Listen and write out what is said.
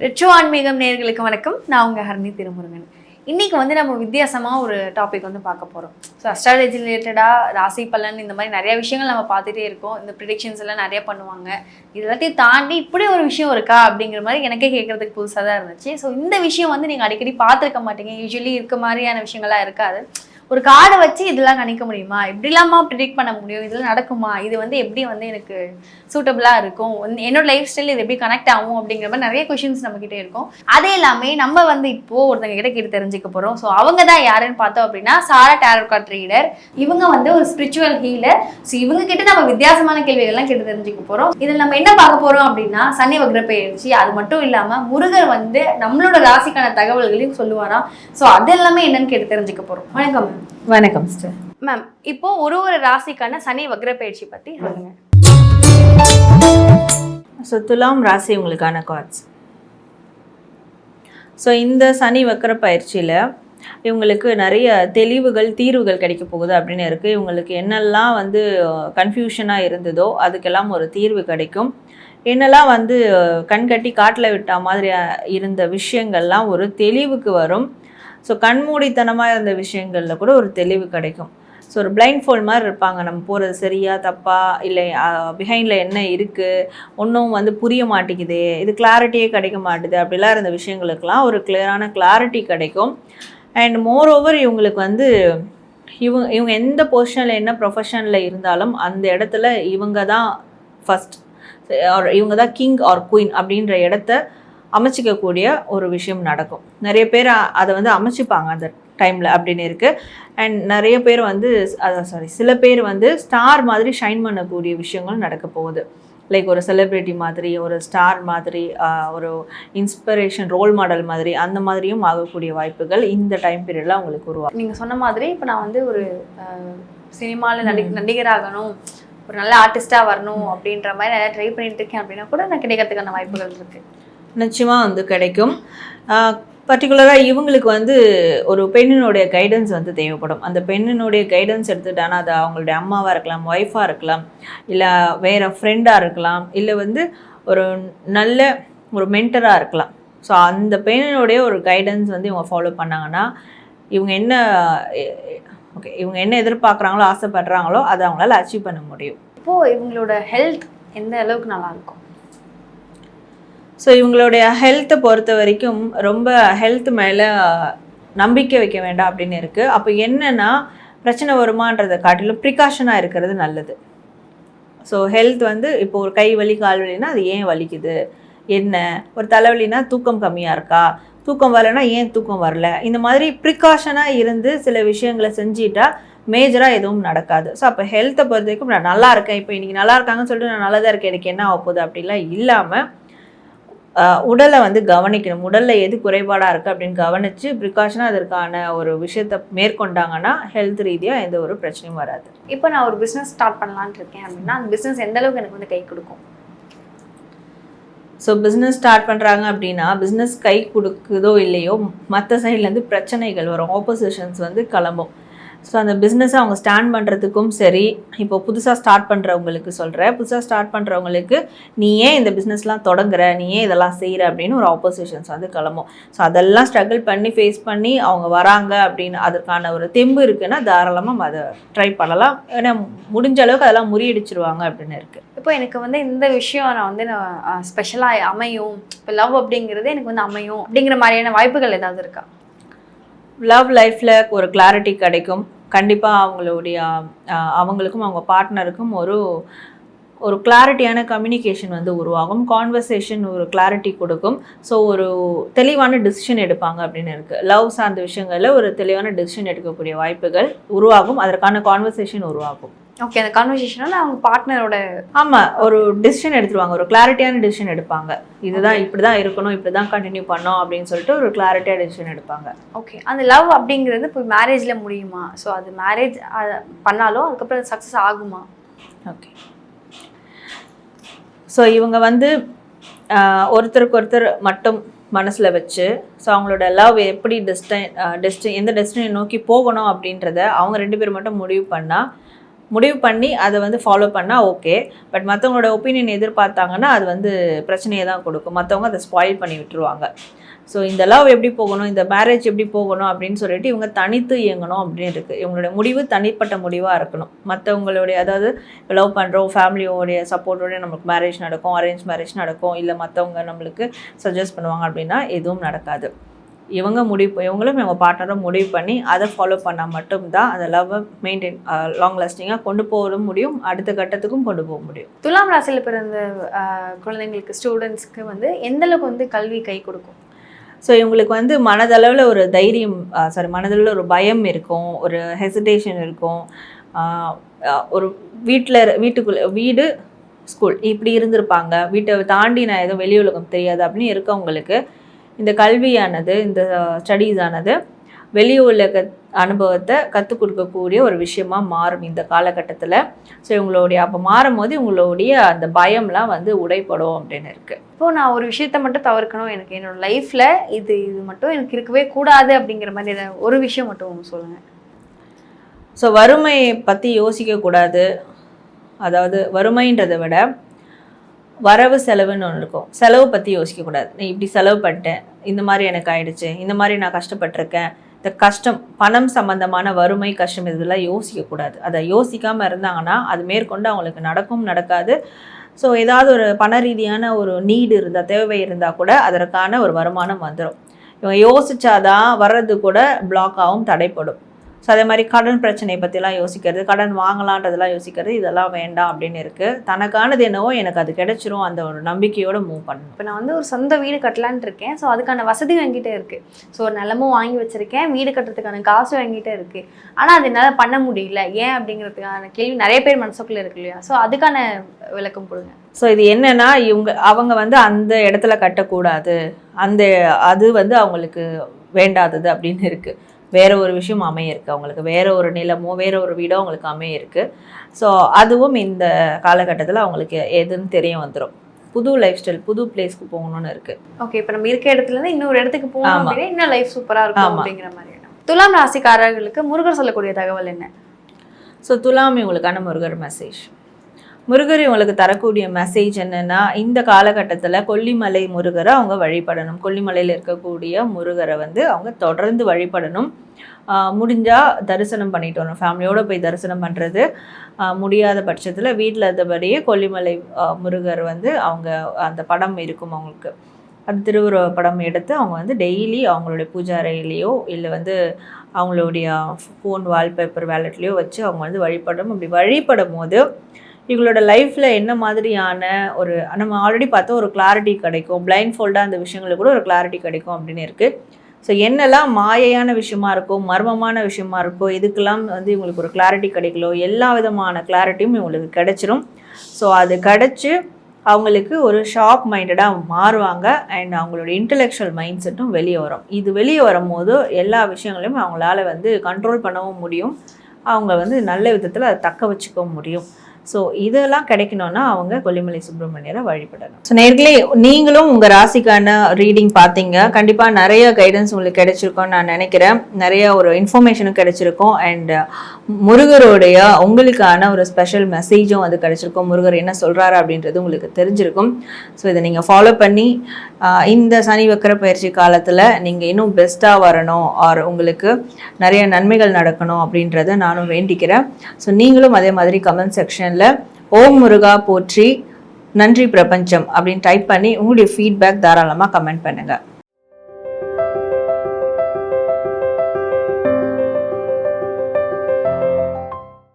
Retro ஆன்மீகம் நேர்களுக்கு வணக்கம். நான் உங்கள் ஹரணி திருமுருகன். இன்றைக்கி வந்து நம்ம வித்தியாசமாக ஒரு டாபிக் வந்து பார்க்க போகிறோம் ஸோ அஸ்ட்ராலஜி ரிலேட்டடாக ராசி பலன் இந்த மாதிரி நிறைய விஷயங்கள் நம்ம பார்த்துட்டே இருக்கோம். இந்த ப்ரிடிக்ஷன்ஸ் எல்லாம் நிறைய பண்ணுவாங்க. இது எல்லாத்தையும் தாண்டி இப்படி ஒரு விஷயம் இருக்கா அப்படிங்கிற மாதிரி எனக்கே கேட்குறதுக்கு புதுசாக தான் இருந்துச்சு. ஸோ இந்த விஷயம் வந்து நீங்கள் அடிக்கடி பார்த்துருக்க மாட்டீங்க. யூஸ்வலி இருக்க மாதிரியான விஷயங்கள்லாம் இருக்காது. ஒரு கார்டை வச்சு இதெல்லாம் கணிக்க முடியுமா? இப்படிலாமா ப்ரிடிக்ட் பண்ண முடியும்? இதெல்லாம் நடக்குமா? இது வந்து எப்படி வந்து எனக்கு சூட்டபிளாக இருக்கும்? என்னோட லைஃப் ஸ்டைல் இது எப்படி கனெக்ட் ஆகும் அப்படிங்கிற மாதிரி நிறைய கொஷின்ஸ் நம்மக்கிட்டே இருக்கும். அதே எல்லாமே நம்ம வந்து இப்போ ஒருத்தங்க கிட்ட கேட்டு தெரிஞ்சுக்க போகிறோம் ஸோ அவங்க தான் யாருன்னு பார்த்தோம் அப்படின்னா சாரா டேரோ கார்ட் ரீடர் இவங்க வந்து ஒரு ஸ்பிரிச்சுவல் ஹீலர் ஸோ இவங்க கிட்ட நம்ம வித்தியாசமான கேள்விகள்லாம் கேட்டு தெரிஞ்சுக்க போகிறோம் இதில் நம்ம என்ன பார்க்க போகிறோம் அப்படின்னா சனி வக்ர பயிற்சி அது மட்டும் இல்லாமல் முருகர் வந்து நம்மளோட ராசிக்கான தகவல்களையும் சொல்லுவாராம். ஸோ அது எல்லாமே என்னன்னு கேட்டு தெரிஞ்சுக்க போகிறோம் வணக்கம். வணக்கம் சிஸ்டர் மேம் இப்போ ஒரு ஒரு ராசிக்கான சனி வக்ர பயிற்சி பற்றி சொல்லுங்க. ஸோ துலாம் ராசி உங்களுக்கான கார்ட்ஸ் ஸோ இந்த சனி வக்கர பயிற்சியில் இவங்களுக்கு நிறைய தெளிவுகள் தீர்வுகள் கிடைக்க போகுது அப்படின்னு இருக்குது இவங்களுக்கு என்னெல்லாம் வந்து கன்ஃபியூஷனாக இருந்ததோ அதுக்கெல்லாம் ஒரு தீர்வு கிடைக்கும். என்னெல்லாம் வந்து கண்கட்டி காட்டில் விட்ட மாதிரி இருந்த விஷயங்கள்லாம் ஒரு தெளிவுக்கு வரும். ஸோ கண்மூடித்தனமாக இருந்த விஷயங்களில் கூட ஒரு தெளிவு கிடைக்கும். ஸோ ஒரு பிளைண்ட் ஃபோல் மாதிரி இருப்பாங்க. நம்ம போகிறது சரியா தப்பா இல்லை பிஹைண்டில் என்ன இருக்குது ஒன்றும் வந்து புரிய மாட்டேங்குதே இது கிளாரிட்டியே கிடைக்க மாட்டுது அப்படிலாம் இருந்த விஷயங்களுக்கெல்லாம் ஒரு கிளியரான கிளாரிட்டி கிடைக்கும். அண்ட் மோர் ஓவர் இவங்களுக்கு வந்து இவங்க இவங்க எந்த பொசிஷனில் என்ன ப்ரொஃபஷனில் இருந்தாலும் அந்த இடத்துல இவங்க தான் ஃபஸ்ட் இவங்க தான் கிங் ஆர் குயின் அப்படின்ற இடத்த அமைச்சிக்கக்கூடிய ஒரு விஷயம் நடக்கும். நிறைய பேர் அதை வந்து அமைச்சிப்பாங்க அந்த டைமில் அப்படின்னு இருக்குது அண்ட் நிறைய பேர் வந்து அதான் சாரி சில பேர் வந்து ஸ்டார் மாதிரி ஷைன் பண்ணக்கூடிய விஷயங்கள் நடக்க போகுது. லைக் ஒரு செலிப்ரிட்டி மாதிரி ஒரு ஸ்டார் மாதிரி ஒரு இன்ஸ்பிரேஷன் ரோல் மாடல் மாதிரி அந்த மாதிரியும் ஆகக்கூடிய வாய்ப்புகள் இந்த டைம் பீரியடில் அவங்களுக்கு உருவாகும். நீங்க சொன்ன மாதிரி இப்போ நான் வந்து ஒரு சினிமாவில் நடி நடிகராகணும் ஒரு நல்ல ஆர்டிஸ்டா வரணும் அப்படின்ற மாதிரி நிறைய ட்ரை பண்ணிட்டு இருக்கேன் அப்படின்னா கூட நான் கிடைக்கிறதுக்கான வாய்ப்புகள் இருக்கு. நிச்சயமாக வந்து கிடைக்கும். பர்டிகுலராக இவங்களுக்கு வந்து ஒரு பெண்ணினுடைய கைடன்ஸ் வந்து தேவைப்படும். அந்த பெண்ணினுடைய கைடன்ஸ் எடுத்துட்டானா அது அவங்களுடைய அம்மாவாக இருக்கலாம் ஒய்ஃபாக இருக்கலாம் இல்லை வேறு ஃப்ரெண்டாக இருக்கலாம் இல்லை வந்து ஒரு நல்ல ஒரு மென்டராக இருக்கலாம். ஸோ அந்த பெண்ணினுடைய ஒரு கைடன்ஸ் வந்து இவங்க ஃபாலோ பண்ணாங்கன்னா இவங்க என்ன ஓகே இவங்க என்ன எதிர்பார்க்குறாங்களோ ஆசைப்படுறாங்களோ அதை அவங்களால அச்சீவ் பண்ண முடியும். இப்போது இவங்களோட ஹெல்த் எந்த அளவுக்கு நல்லாயிருக்கும் ஸோ இவங்களுடைய ஹெல்த்தை பொறுத்த வரைக்கும் ரொம்ப ஹெல்த் மேலே நம்பிக்கை வைக்க வேண்டாம் அப்படின்னு இருக்குது அப்போ என்னென்னா பிரச்சனை வருமான்றதை காட்டிலும் ப்ரிகாஷனாக இருக்கிறது நல்லது. ஸோ ஹெல்த் வந்து இப்போ ஒரு கை வலி கால் வலினா அது ஏன் வலிக்குது? என்ன? ஒரு தலைவலினா தூக்கம் கம்மியாக இருக்கா? தூக்கம் வரலனா ஏன் தூக்கம் வரல? இந்த மாதிரி ப்ரிகாஷனாக இருந்து சில விஷயங்களை செஞ்சிட்டா மேஜராக எதுவும் நடக்காது. ஸோ அப்போ ஹெல்த்தை பொறுத்த வரைக்கும் நான் நல்லா இருக்கேன். இப்போ இன்றைக்கி நல்லா இருக்காங்கன்னு சொல்லிட்டு நான் நல்லா தான் இருக்கேன். எனக்கு என்ன ஆக போகுது அப்படிலாம் இல்லாமல் உடலை வந்து கவனிக்கணும். உடலில் எது குறைபாடாக இருக்குது அப்படின்னு கவனித்து ப்ரிகாஷனாக அதற்கான ஒரு விஷயத்தை மேற்கொண்டாங்கன்னா ஹெல்த் ரீதியாக எந்த ஒரு பிரச்சனையும் வராது. இப்போ நான் ஒரு பிஸ்னஸ் ஸ்டார்ட் பண்ணலாம்னு இருக்கேன் அப்படின்னா அந்த பிஸ்னஸ் எந்த அளவுக்கு எனக்கு வந்து கை கொடுக்கும்? ஸோ பிஸ்னஸ் ஸ்டார்ட் பண்ணுறாங்க அப்படின்னா பிஸ்னஸ் கை கொடுக்குதோ இல்லையோ மற்ற சைட்லேருந்து பிரச்சனைகள் வரும். ஆப்போசிஷன்ஸ் வந்து கிளம்பும். ஸோ அந்த பிஸ்னஸை அவங்க ஸ்டாண்ட் பண்ணுறதுக்கும் சரி இப்போ புதுசாக ஸ்டார்ட் பண்ணுறவங்களுக்கு சொல்கிறேன் புதுசாக ஸ்டார்ட் பண்ணுறவங்களுக்கு நீ ஏன் இந்த பிஸ்னஸ்லாம் தொடங்குற? நீ ஏன் இதெல்லாம் செய்கிற அப்படின்னு ஒரு ஆப்போசிஷன்ஸ் வந்து கிளம்பும். ஸோ அதெல்லாம் ஸ்ட்ரகிள் பண்ணி ஃபேஸ் பண்ணி அவங்க வராங்க அப்படின்னு அதற்கான ஒரு தெம்பு இருக்குன்னா தாராளமாக அதை ட்ரை பண்ணலாம். ஏன்னா முடிஞ்ச அளவுக்கு அதெல்லாம் முறியடிச்சிருவாங்க அப்படின்னு இருக்குது இப்போ எனக்கு வந்து இந்த விஷயம் நான் வந்து நான் ஸ்பெஷலாக அமையும். இப்போ லவ் அப்படிங்கிறது எனக்கு வந்து அமையும் அப்படிங்கிற மாதிரியான வாய்ப்புகள் ஏதாவது இருக்கா? லவ் லைஃப்பில் ஒரு கிளாரிட்டி கிடைக்கும். கண்டிப்பாக அவங்களுடைய அவங்களுக்கும் அவங்க பார்ட்னருக்கும் ஒரு ஒரு கிளாரிட்டியான கம்யூனிகேஷன் வந்து உருவாகும். கான்வர்சேஷன் ஒரு கிளாரிட்டி கொடுக்கும். ஸோ ஒரு தெளிவான டிசிஷன் எடுப்பாங்க அப்படின்னு இருக்குது லவ் சார்ந்த விஷயங்களில் ஒரு தெளிவான டிசிஷன் எடுக்கக்கூடிய வாய்ப்புகள் உருவாகும். அதற்கான கான்வர்சேஷன் உருவாகும். ஓகே அந்த கான்வர்சேஷனில் அவங்க பார்ட்னரோட ஆமாம் ஒரு டிசிஷன் எடுத்துருவாங்க. ஒரு கிளாரிட்டியான டிசிஷன் எடுப்பாங்க. இதுதான் இப்படி தான் இருக்கணும் இப்படி தான் கண்டினியூ பண்ணோம் அப்படின்னு சொல்லிட்டு ஒரு கிளாரிட்டியாக டிசிஷன் எடுப்பாங்க. ஓகே அந்த லவ் அப்படிங்கிறது இப்போ மேரேஜில் முடியுமா? ஸோ அது மேரேஜ் பண்ணாலும் அதுக்கப்புறம் சக்ஸஸ் ஆகுமா? ஓகே ஸோ இவங்க வந்து ஒருத்தருக்கு ஒருத்தர் மட்டும் மனசில் வச்சு ஸோ அவங்களோட லவ் எப்படி டெஸ்டைன் டெஸ்டி எந்த டெஸ்டினை நோக்கி போகணும் அப்படின்றத அவங்க ரெண்டு பேர் மட்டும் முடிவு பண்ணால் முடிவு பண்ணி அதை வந்து ஃபாலோ பண்ணால் ஓகே பட் மற்றவங்களோட ஒப்பீனியன் எதிர்பார்த்தாங்கன்னா அது வந்து பிரச்சனையை தான் கொடுக்கும். மற்றவங்க அதை ஸ்பாயில் பண்ணி விட்டுருவாங்க. ஸோ இந்த லவ் எப்படி போகணும்? இந்த மேரேஜ் எப்படி போகணும்? அப்படின்னு சொல்லிட்டு இவங்க தனித்து இயங்கணும் அப்படின்னு இருக்குது இவங்களுடைய முடிவு தனிப்பட்ட முடிவாக இருக்கணும். மற்றவங்களுடைய அதாவது லவ் பண்ணுறோம் ஃபேமிலியோடைய சப்போர்ட்டோடய நமக்கு மேரேஜ் நடக்கும் அரேஞ்ச் மேரேஜ் நடக்கும். இல்லை மற்றவங்க நம்மளுக்கு சஜஸ்ட் பண்ணுவாங்க அப்படின்னா எதுவும் நடக்காது. இவங்க முடிவு இவங்களும் இவங்க பார்ட்னரும் முடிவு பண்ணி அதை ஃபாலோ பண்ணால் மட்டும்தான் அந்த லவ்வை மெயின்டைன் லாங் லாஸ்டிங்காக கொண்டு போக முடியும். அடுத்த கட்டத்துக்கும் கொண்டு போக முடியும். துலாம் ராசியில் பிறந்த குழந்தைங்களுக்கு ஸ்டூடெண்ட்ஸ்க்கு வந்து எந்த அளவுக்கு வந்து கல்வி கை கொடுக்கும்? ஸோ இவங்களுக்கு வந்து மனதளவில் ஒரு தைரியம் சாரி மனதளவில் ஒரு பயம் இருக்கும் ஒரு ஹெசிடேஷன் இருக்கும். ஒரு வீட்டில் வீட்டுக்குள்ளே வீடு ஸ்கூல் இப்படி இருந்திருப்பாங்க. வீட்டை தாண்டி நான் எதுவும் வெளி உலகம் தெரியாது அப்படின்னு இருக்கவங்களுக்கு இந்த கல்வியானது இந்த ஸ்டடீஸ் ஆனது வெளி உலக அனுபவத்தை கற்றுக் கொடுக்கக்கூடிய ஒரு விஷயமா மாறும் இந்த காலகட்டத்தில். ஸோ இவங்களுடைய அப்போ மாறும் போது இவங்களுடைய அந்த பயம்லாம் வந்து உடைப்படும் அப்படின்னு இருக்குது இப்போ நான் ஒரு விஷயத்த மட்டும் தவிர்க்கணும். எனக்கு என்னோட லைஃப்ல இது இது மட்டும் எனக்கு இருக்கவே கூடாது அப்படிங்கிற மாதிரி ஒரு விஷயம் மட்டும் சொல்லுங்க. ஸோ வறுமையை பற்றி யோசிக்கக்கூடாது அதாவது வறுமைன்றதை விட வரவு செலவுன்னு ஒன்று இருக்கும். செலவு பற்றி யோசிக்கக்கூடாது நீ இப்படி செலவு பண்ணிட்டேன். இந்த மாதிரி எனக்கு ஆயிடுச்சு. இந்த மாதிரி நான் கஷ்டப்பட்டிருக்கேன். இந்த கஷ்டம் பணம் சம்பந்தமான வறுமை கஷ்டம் இதெல்லாம் யோசிக்கக்கூடாது அதை யோசிக்காமல் இருந்தாங்கன்னா அது மேற்கொண்டு அவங்களுக்கு நடக்கும் நடக்காது. ஸோ ஏதாவது ஒரு பண ரீதியான ஒரு நீடு இருந்தால் தேவை இருந்தால் கூட அதற்கான ஒரு வருமானம் வந்துடும் இவங்க யோசிச்சாதான் வர்றது கூட பிளாக் ஆகும் தடைப்படும். ஸோ அதே மாதிரி கடன் பிரச்சனையை பற்றிலாம் யோசிக்கிறது கடன் வாங்கலான்றதெல்லாம் யோசிக்கிறது இதெல்லாம் வேண்டாம் அப்படின்னு இருக்குது தனக்கானது என்னவோ எனக்கு அது கிடைச்சிரும் அந்த ஒரு நம்பிக்கையோடு மூவ் பண்ணணும். இப்போ நான் வந்து ஒரு சொந்த வீடு கட்டலான்னு இருக்கேன். ஸோ அதுக்கான வசதி என்கிட்ட இருக்கு. ஸோ ஒரு நிலமும் வாங்கி வச்சிருக்கேன். வீடு கட்டுறதுக்கான காசும் என்கிட்ட இருக்கு. ஆனால் அது என்னால் பண்ண முடியல. ஏன் அப்படிங்கிறதுக்கான கேள்வி நிறைய பேர் மனசுக்குள்ள இருக்கு இல்லையா? ஸோ அதுக்கான விளக்கம் கொடுங்க. ஸோ இது என்னன்னா இவங்க அவங்க வந்து அந்த இடத்துல கட்டக்கூடாது. அந்த அது வந்து அவங்களுக்கு வேண்டாதது அப்படின்னு இருக்குது வேற ஒரு விஷயம் அமைய இருக்கு அவங்களுக்கு வேற ஒரு நிலமோ வேற ஒரு வீடோ அவங்களுக்கு அமைய இருக்கு ஸோ அதுவும் இந்த காலகட்டத்தில் அவங்களுக்கு எதுன்னு தெரிய வந்துடும் புது லைஃப் ஸ்டைல் புது பிளேஸ்க்கு போகணும்னு இருக்கு. ஓகே இப்போ நம்ம இருக்க இடத்துல இருந்து இன்னொரு இடத்துக்கு போகணும். அப்படின்னா இன்னும் லைஃப் சூப்பரா இருக்கும். அப்படிங்கிற மாதிரி துலாம் ராசிக்காரர்களுக்கு முருகர் சொல்லக்கூடிய தகவல் என்ன? ஸோ துலாம் இவங்களுக்கான முருகர் மெசேஜ் முருகர் இவங்களுக்கு தரக்கூடிய மெசேஜ் என்னன்னா இந்த காலகட்டத்தில் கொல்லிமலை முருகரை அவங்க வழிபடணும். கொல்லிமலையில் இருக்கக்கூடிய முருகரை வந்து அவங்க தொடர்ந்து வழிபடணும். முடிஞ்சால் தரிசனம் பண்ணிட்டு வரணும். ஃபேமிலியோடு போய் தரிசனம் பண்ணுறது முடியாத பட்சத்தில் வீட்டில் இருந்தபடியே கொல்லிமலை முருகர் வந்து அவங்க அந்த படம் இருக்கும் அவங்களுக்கு. அந்த திருவுருவ படம் எடுத்து அவங்க வந்து டெய்லி அவங்களுடைய பூஜை அறையிலையோ இல்லை வந்து அவங்களுடைய ஃபோன் வால்பேப்பர் வேலட்லேயோ வச்சு அவங்க வந்து வழிபடணும். அப்படி வழிபடும் போது இவங்களோட லைஃப்பில் என்ன மாதிரியான ஒரு நம்ம ஆல்ரெடி பார்த்தா ஒரு கிளாரிட்டி கிடைக்கும். பிளைண்ட் ஃபோல்டாக அந்த விஷயங்களுக்கு கூட ஒரு கிளாரிட்டி கிடைக்கும் அப்படின்னு இருக்குது ஸோ என்னெல்லாம் மாயையான விஷயமா இருக்கோ மர்மமான விஷயமா இருக்கோ இதுக்கெல்லாம் வந்து இவங்களுக்கு ஒரு கிளாரிட்டி கிடைக்கலோ எல்லா விதமான கிளாரிட்டியும் இவங்களுக்கு கிடைச்சிரும். ஸோ அது கிடச்சி அவங்களுக்கு ஒரு ஷார்ப் மைண்டடாக மாறுவாங்க. அண்ட் அவங்களோட இன்டலெக்சுவல் மைண்ட் செட்டும் வெளியே வரும். இது வெளியே வரும்போது எல்லா விஷயங்களையும் அவங்களால வந்து கண்ட்ரோல் பண்ணவும் முடியும். அவங்க வந்து நல்ல விதத்தில் அதை தக்க வச்சுக்கவும் முடியும். ஸோ இதெல்லாம் கிடைக்கணும்னா அவங்க கொல்லிமலை சுப்பிரமணியரை வழிபடணும். ஸோ நேர்களே நீங்களும் உங்கள் ராசிக்கான ரீடிங் பார்த்தீங்க. கண்டிப்பாக நிறைய கைடன்ஸ் உங்களுக்கு கிடைச்சிருக்கும்னு நான் நினைக்கிறேன். நிறைய ஒரு இன்ஃபர்மேஷனும் கிடைச்சிருக்கும். அண்ட் முருகருடைய உங்களுக்கான ஒரு ஸ்பெஷல் மெசேஜும் அது கிடைச்சிருக்கும். முருகர் என்ன சொல்கிறாரு அப்படின்றது உங்களுக்கு தெரிஞ்சிருக்கும். ஸோ இதை நீங்கள் ஃபாலோ பண்ணி இந்த சனி வக்கர பயிற்சி காலத்தில் நீங்கள் இன்னும் பெஸ்ட்டாக வரணும். ஆர் உங்களுக்கு நிறைய நன்மைகள் நடக்கணும் அப்படின்றத நானும் வேண்டிக்கிறேன். ஸோ நீங்களும் அதே மாதிரி கமெண்ட் செக்ஷன் செக்ஷனில் ஓம் முருகா போற்றி நன்றி பிரபஞ்சம் அப்படின்னு டைப் பண்ணி உங்களுடைய ஃபீட்பேக் தாராளமாக கமெண்ட் பண்ணுங்கள்